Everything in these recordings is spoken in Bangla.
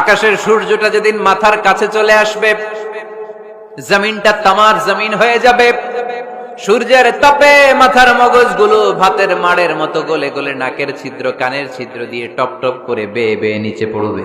আকাশের সূর্যটা যেদিন মাথার কাছে চলে আসবে, জমিনটা তামার জমিন হয়ে যাবে। সূর্যের তপে মাথার মগজগুলো ভাতের মাড়ের মতো গলে গলে নাকের ছিদ্র কানের ছিদ্র দিয়ে টপ টপ করে বেয়ে বেয়ে নিচে পড়বে।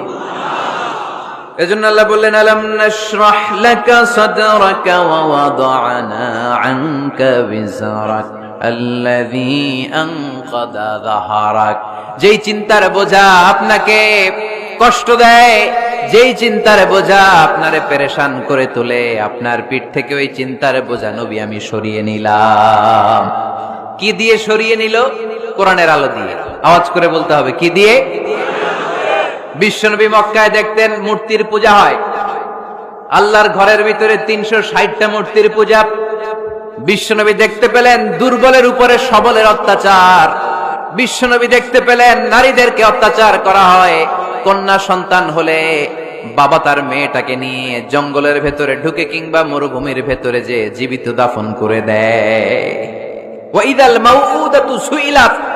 এজন্য আল্লাহ বললেন, আলাম নাশরাহ লাকা সাদরাকা ওয়া ওয়াদা'না আনকা বিজরাক আল্লাযী আনকাদা যাহারাক। যেই চিন্তার বোঝা আপনাকে কষ্ট দেয়, যেই চিন্তার বোঝা আপনারে পেরেশান করে তোলে, আপনার পিঠ থেকে ওই চিন্তার বোঝা নবী আমি সরিয়ে নিলাম। কি দিয়ে সরিয়ে নিল? কোরআনের আলো দিয়ে। আওয়াজ করে বলতে হবে, কি দিয়ে? বিশ্বনবী মক্কায় দেখতেন মূর্তির পূজা হয়। আল্লাহর ঘরের ভিতরে তিনশো ষাটটা মূর্তির পূজা। বিশ্বনবী দেখতে পেলেন দুর্বলের উপরে সবলের অত্যাচার। বিশ্বনবী দেখতে পেলেন নারীদেরকে অত্যাচার করা হয়। কন্যা সন্তান হলে বাবা তার মেয়েটাকে নিয়ে জঙ্গলের ভেতরে ঢুকে কিংবা মরুভূমির ভেতরে যে জীবিত দাফন করে দেয়। ওয়াইদাল মাউউদাতু সুইলাত।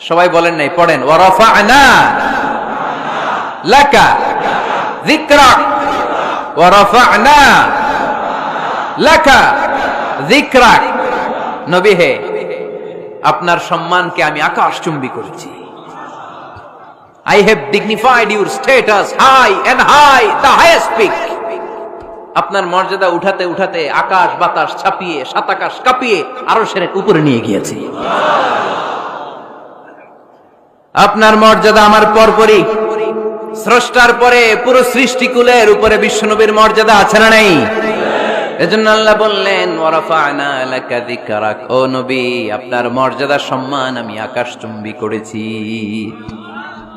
সবাই বলেন নাই পড়েন ওয়ারাফা'না লাকা যিকরাক ওয়ারাফা'না লাকা যিকরাক নবী হে আপনার সম্মানকে আমি আকাশচুম্বী করেছি। I have dignified your status high and high, the highest peak. আপনার মর্যাদা উঠাতে উঠাতে আকাশ বাতাস ছাপিয়ে সাত আকাশ কাঁপিয়ে আরও সেরে উপরে নিয়ে গিয়েছি। আপনার মর্যাদা আমার পরপরই। স্রষ্টার পরে পুরো সৃষ্টিকুলের উপরে বিশ্বনবীর মর্যাদা আছে না নাই? এজন্য আল্লাহ বললেন ও নবী, আপনার মর্যাদা সম্মান আমি আকাশচুম্বী করেছি।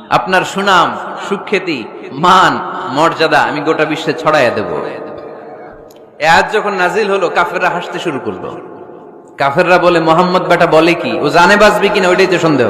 আপনার সুনাম, সুখ্যাতি, মান, মর্যাদা আমি গোটা বিশ্বে ছড়াইয়া দেব। আজ যখন নাজিল হলো, কাফেররা হাসতে শুরু করল। কাফেররা বলে, মোহাম্মদ বেটা বলে কি? ও জানে বাঁচবি কিনা ওইটাই তো সন্দেহ।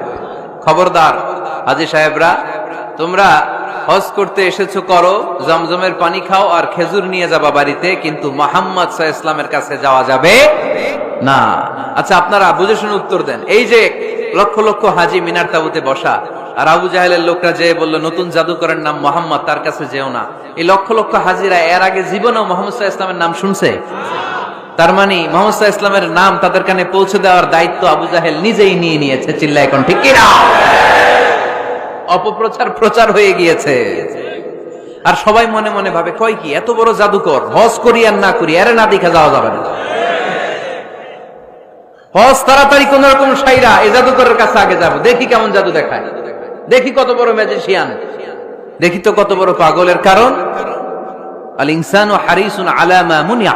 খবরদার। হাজি সাহেবরা, তোমরা হজ করতে এসেছ করো, জমজমের পানি খাও আর খেজুর নিয়ে যাবা বাড়িতে, কিন্তু মোহাম্মদ সাহা ইসলামের কাছে যাওয়া যাবে না। আচ্ছা আপনারা বুঝে শুনে উত্তর দেন। এই যে লক্ষ লক্ষ হাজি মিনার তাবুতে বসা, আর আবু জাহেলের লোকরা যে বলল, নতুন জাদুকরের নাম মোহাম্মদ, তার কাছে যেও না। এই লক্ষ লক্ষ হাজিরা এর আগে জীবনেও মোহাম্মদ সাহা ইসলামের নাম শুনছে? তার মানে মোহাম্মদ ইসলামের নাম তাদের কানে পৌঁছে দেওয়ার দায়িত্ব আবু জাহেল নিজেই নিয়ে নিয়েছে চিল্লা এখন ঠিক কিনা? অপপ্রচার প্রচার হয়ে গিয়েছে। আর সবাই মনে মনে ভাবে, কয় কি, এত বড় জাদুকর, হজ করি আর না করি আরে না দেখে যাওয়া যাবে না। হজ তাড়াতাড়ি কোন রকম সাইরা এই জাদুকরের কাছে আগে যাব, দেখি কেমন জাদু দেখায়। দেখি কত বড় ম্যাজিশিয়ান দেখি তো কত বড় পাগলের কারণ। আল ইনসান ও হারিসুন আলামা মুনিয়া।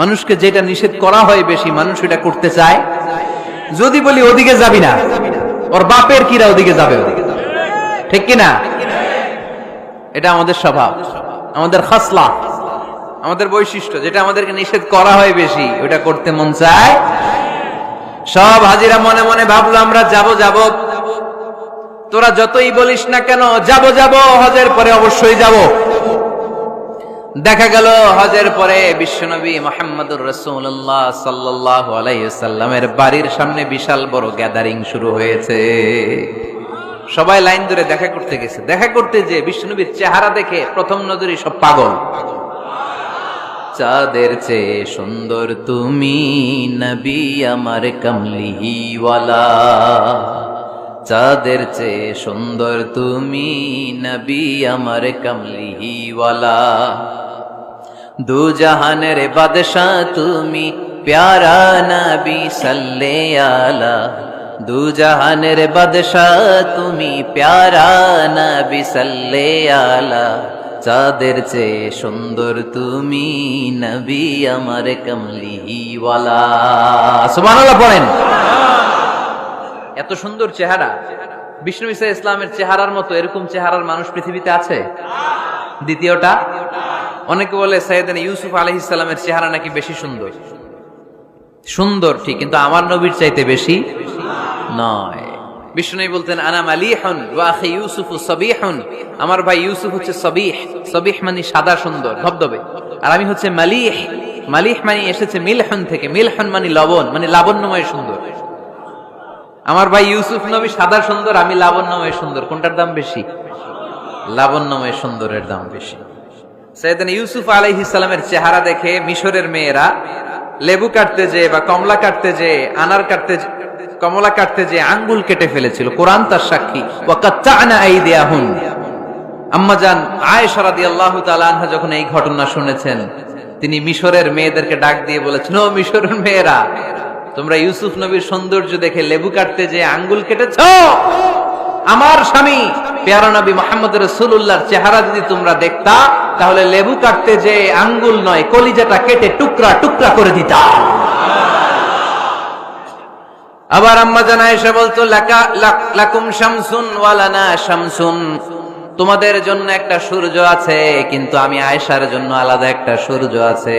মানুষকে যেটা নিষেধ করা হয় বেশি, মানুষ এটা করতে চায়। যদি বলি ওদিকে যাবি না, ওর বাপের কিরা ওদিকে যাবে? ওদিকে ঠিক কিনা এটা আমাদের স্বভাব, আমাদের খাসলা, আমাদের বৈশিষ্ট্য। যেটা আমাদেরকে নিষেধ করা হয় বেশি, ওটা করতে মন চায়। সব হাজিরা মনে মনে ভাবলো, আমরা যাব যাব। তোরা যতই বলিস না কেন, যাব যাব, হজের পরে অবশ্যই যাব। দেখা গেল হজের পরে বিশ্বনবী মোহাম্মদুর রসুল্লাহ সাল্লাহ আলাইসাল্লামের বাড়ির সামনে বিশাল বড় গ্যাদারিং শুরু হয়েছে। সবাই লাইন ধরে দেখা করতে গেছে। দেখা করতে যে বিষ্ণুবীর চেহারা দেখে প্রথম নজরই সব পাগল। চাঁদের চেয়ে সুন্দর তুমি নবী আমার কমলিওয়ালা। চাঁদের চেয়ে সুন্দর তুমি নবী আমার কমলিওয়ালা। দু জাহানের বাদশাহ তুমি, প্যারা নবী সাল্লে আলা। দু জাহানের বাদশাহ তুমি, প্যারা নবী সাল্লে আলা। চাঁদের চেয়ে সুন্দর তুমি, নবী আমার কমলিওয়ালা। সুবহানাল্লাহ পড়েন। এত সুন্দর চেহারা। বিষ্ণু ইসা ইসলামের চেহারার মতো এরকম চেহারার মানুষ পৃথিবীতে আছে? দ্বিতীয়টা? অনেকে বলে সৈয়দান ইউসুফ আলহ ইসলামের চেহারা নাকি বেশি সুন্দর? সুন্দর ঠিক, কিন্তু আমার নবীর চাইতে বেশি নয়। বিষ্ণু বলতেন, আনা মালিহন ওয়াখি ইউসুফ সবিহন। আমার ভাই ইউসুফ হচ্ছে সবিহ। সবিহ মানে সাদা সুন্দর, ধবধবে। আর আমি হচ্ছে মালিহ। মালিহ মানে এসেছে মিলহন থেকে। মিলহন মানে লবণ মানে লাবণ্যময় সুন্দর। আমার ভাই ইউসুফ নবী সাদা সুন্দর, আমি লাবণ্যময় সুন্দর। কোনটার দাম বেশি? লাবণ্যময় সুন্দরের দাম বেশি। সৈয়দান ইউসুফ আলাইহ ইসলামের চেহারা দেখে মিশরের মেয়েরা লেবু কাটতে যে বা কমলা কাটতে যে আনার কাটতে কমলা কাটতে যে আঙ্গুল কেটে ফেলেছিল। কোরআন তার সাক্ষী। আম্মাজান আয়েশা রাদিয়াল্লাহু তাআলা আনহা যখন এই ঘটনা শুনেছেন, তিনি মিশরের মেয়েদেরকে ডাক দিয়ে বলেছেন, ও মিশরের মেয়েরা, তোমরা ইউসুফ নবীর সৌন্দর্য দেখে লেবু কাটতে যে আঙ্গুল কেটেছ? আমার স্বামী, পেয়ারা নবী মোহাম্মদ রসুল্লাহর চেহারা যদি তোমরা দেখতা, তাহলে লেবু কাটতে যে আঙ্গুল নয়, কলিজাটা কেটে টুকরা টুকরা করে দিতা। আবার আম্মা জানা এসে বলতো লাকুম শামসুন ওয়ালানা শামসুন। তোমাদের জন্য একটা সূর্য আছে, কিন্তু আমি আয়েশার জন্য আলাদা একটা সূর্য আছে।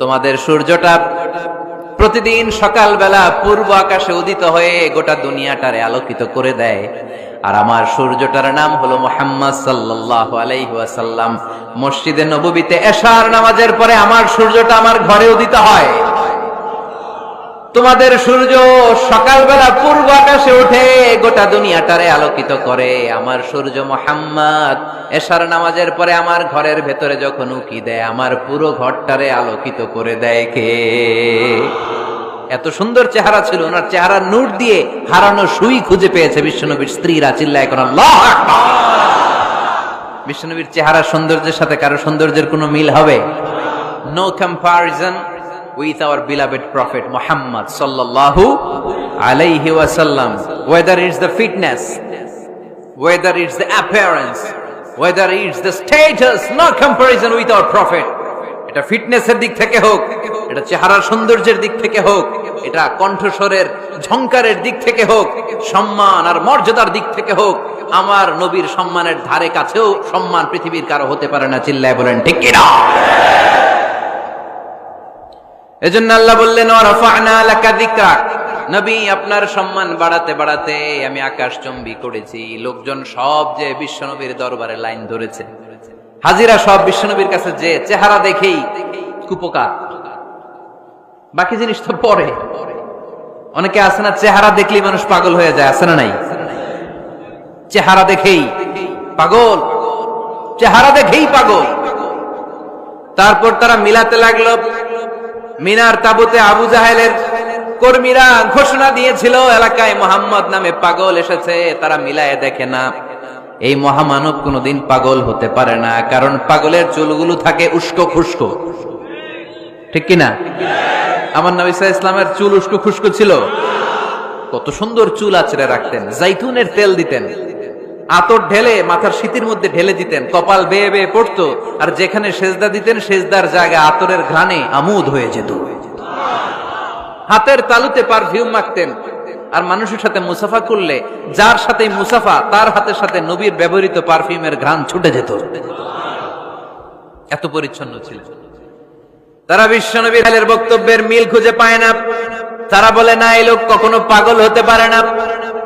তোমাদের সূর্যটা প্রতিদিন সকালবেলা পূর্ব আকাশে উদিত হয়ে গোটা দুনিয়াটারে আলোকিত করে দেয়। আর আমার সূর্যটার নাম হলো মোহাম্মদ সাল্লাল্লাহু আলাইহি ওয়াসাল্লাম। মসজিদে নববীতে এশার নামাজের পরে আমার সূর্যটা আমার ঘরে উদিত হয়। তোমাদের সূর্য সকালবেলা পূর্ব আকাশে উঠে গোটা দুনিয়াটারে আলোকিত করে। আমার সূর্য মোহাম্মদ এশার নামাজের পরে আমার ঘরের ভেতরে যখন উকি দেয়, আমার পুরো ঘরটারে আলোকিত করে দেয় কে? এত সুন্দর চেহারা ছিল, ওনার চেহারার নূর দিয়ে হারানো সুই খুঁজে পেয়েছে বিশ্বনবীর স্ত্রীরা, চিল্লায় কোন বিশ্বনবীর চেহারা সৌন্দর্যের সাথে কারও সৌন্দর্যের কোনো মিল হবে? No comparison with our beloved prophet Mohammad সাল্লাল্লাহু আলাইহি ওয়াসাল্লাম। Whether is the fitness whether is the appearance whether is the status no comparison with our prophet এটা ফিটনেসের দিক থেকে হোক, এটা চেহারার সৌন্দর্যের দিক থেকে হোক, এটা কণ্ঠস্বরের ঝংকারের দিক থেকে হোক, সম্মান আর মর্যাদার দিক থেকে হোক, আমার নবীর সম্মানের ধারে কাছেও সম্মান পৃথিবীর কারও হতে পারে না, চিল্লায় বলেন, ঠিক কিনা? এজন্য আল্লাহ বললেন নবী, আপনার সম্মান বাড়াতে বাড়াতে আমি আকাশ চম্বি করেছি, লোকজন সব যে বিশ্বনবীর দরবারে লাইন ধরেছে। হাজিরা সব বিশ্বনবীর কাছে যে চেহারা দেখেই কুপকার বাকি জিনিস তো পরে। অনেকে আছে না, চেহারা দেখলেই মানুষ পাগল হয়ে যায়, আছে না নাই? চেহারা দেখেই পাগল। চেহারা দেখেই পাগল। তারপর তারা মিলাতে লাগল, মিনার তাবুতে আবু জাহেলের কর্মীরা ঘোষণা দিয়েছিল, এলাকায় মোহাম্মদ নামে পাগল এসেছে, তারা মিলায় দেখে না। এই মহামানব কোনোদিন পাগল হতে পারে না, কারণ পাগলের চুলগুলো থাকে উস্কো খুস্কো। ঠিক কিনা? আমার নবী সাল্লাল্লাহু ইসলামের চুল উস্কো খুস্কো ছিল। কত সুন্দর চুল আছড়ে রাখতেন, জাইতুনের তেল দিতেন। আতর ঢেলে মাথার শীতের মধ্যে ঢেলে দিতেন, কপাল বেয়ে বেয়ে পড়তো, আর যেখানে সেজদা দিতেন, সেজদার জায়গা আতরের ঘ্রাণে আমোদ হয়ে যেত। হাতের তালুতে পারফিউম মাখতেন আর মানুষের সাথে মুসাফা করলে যার সাথে মুসাফা, তার হাতের সাথে নবীর ব্যবহৃত পারফিউমের ঘ্রাণ ছুটে যেত। এত পরিচ্ছন্ন ছিল। তারা বিশ্বনবীর আলের বক্তব্যের মিল খুঁজে পায় না। তারা বলে, না, এই লোক কখনো পাগল হতে পারে না।